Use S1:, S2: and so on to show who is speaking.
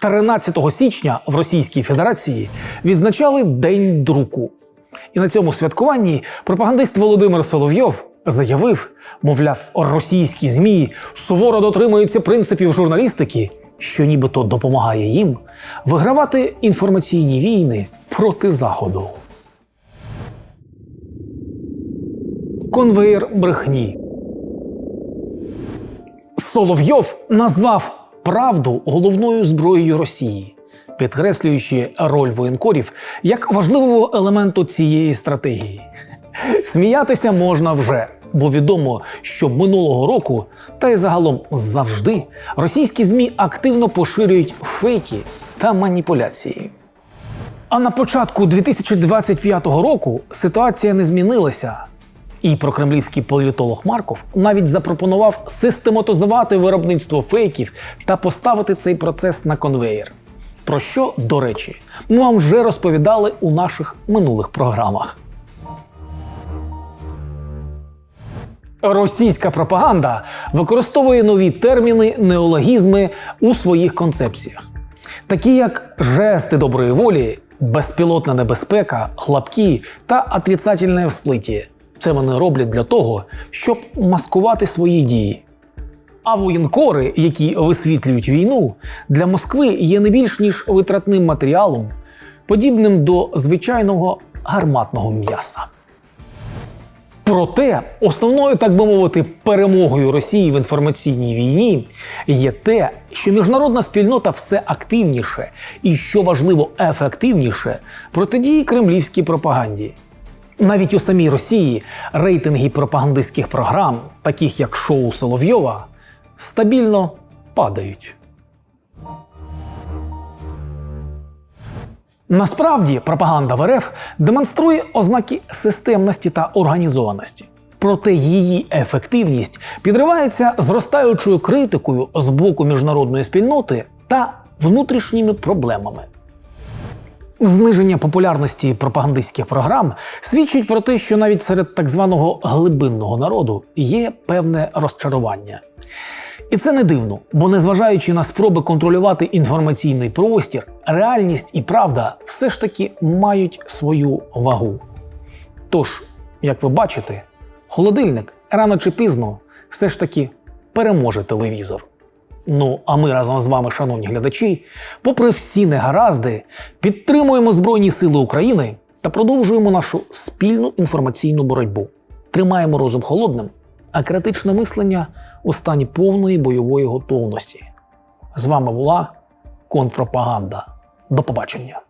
S1: 13 січня в Російській Федерації відзначали День друку. І на цьому святкуванні пропагандист Володимир Соловйов заявив, мовляв, російські ЗМІ суворо дотримуються принципів журналістики, що нібито допомагає їм вигравати інформаційні війни проти Заходу. Конвейер брехні. Соловйов назвав правду головною зброєю Росії, підкреслюючи роль воєнкорів як важливого елементу цієї стратегії. Сміятися можна вже, бо відомо, що минулого року, та й загалом завжди, російські ЗМІ активно поширюють фейки та маніпуляції. А на початку 2025 року ситуація не змінилася. І прокремлівський політолог Марков навіть запропонував систематизувати виробництво фейків та поставити цей процес на конвеєр. Про що, до речі, ми вам вже розповідали у наших минулих програмах. Російська пропаганда використовує нові терміни, неологізми у своїх концепціях, такі як жести доброї волі, безпілотна небезпека, хлопки та отрицательне всплиття. Це вони роблять для того, щоб маскувати свої дії. А воєнкори, які висвітлюють війну, для Москви є не більш ніж витратним матеріалом, подібним до звичайного гарматного м'яса. Проте основною, так би мовити, перемогою Росії в інформаційній війні є те, що міжнародна спільнота все активніше і, що важливо, ефективніше протидіє кремлівській пропаганді. Навіть у самій Росії рейтинги пропагандистських програм, таких як шоу Соловйова, стабільно падають. Насправді пропаганда в РФ демонструє ознаки системності та організованості. Проте її ефективність підривається зростаючою критикою з боку міжнародної спільноти та внутрішніми проблемами. Зниження популярності пропагандистських програм свідчить про те, що навіть серед так званого глибинного народу є певне розчарування. І це не дивно, бо незважаючи на спроби контролювати інформаційний простір, реальність і правда все ж таки мають свою вагу. Тож, як ви бачите, холодильник рано чи пізно все ж таки переможе телевізор. Ну, а ми разом з вами, шановні глядачі, попри всі негаразди, підтримуємо Збройні Сили України та продовжуємо нашу спільну інформаційну боротьбу. Тримаємо розум холодним, а критичне мислення у стані повної бойової готовності. З вами була контрпропаганда. До побачення.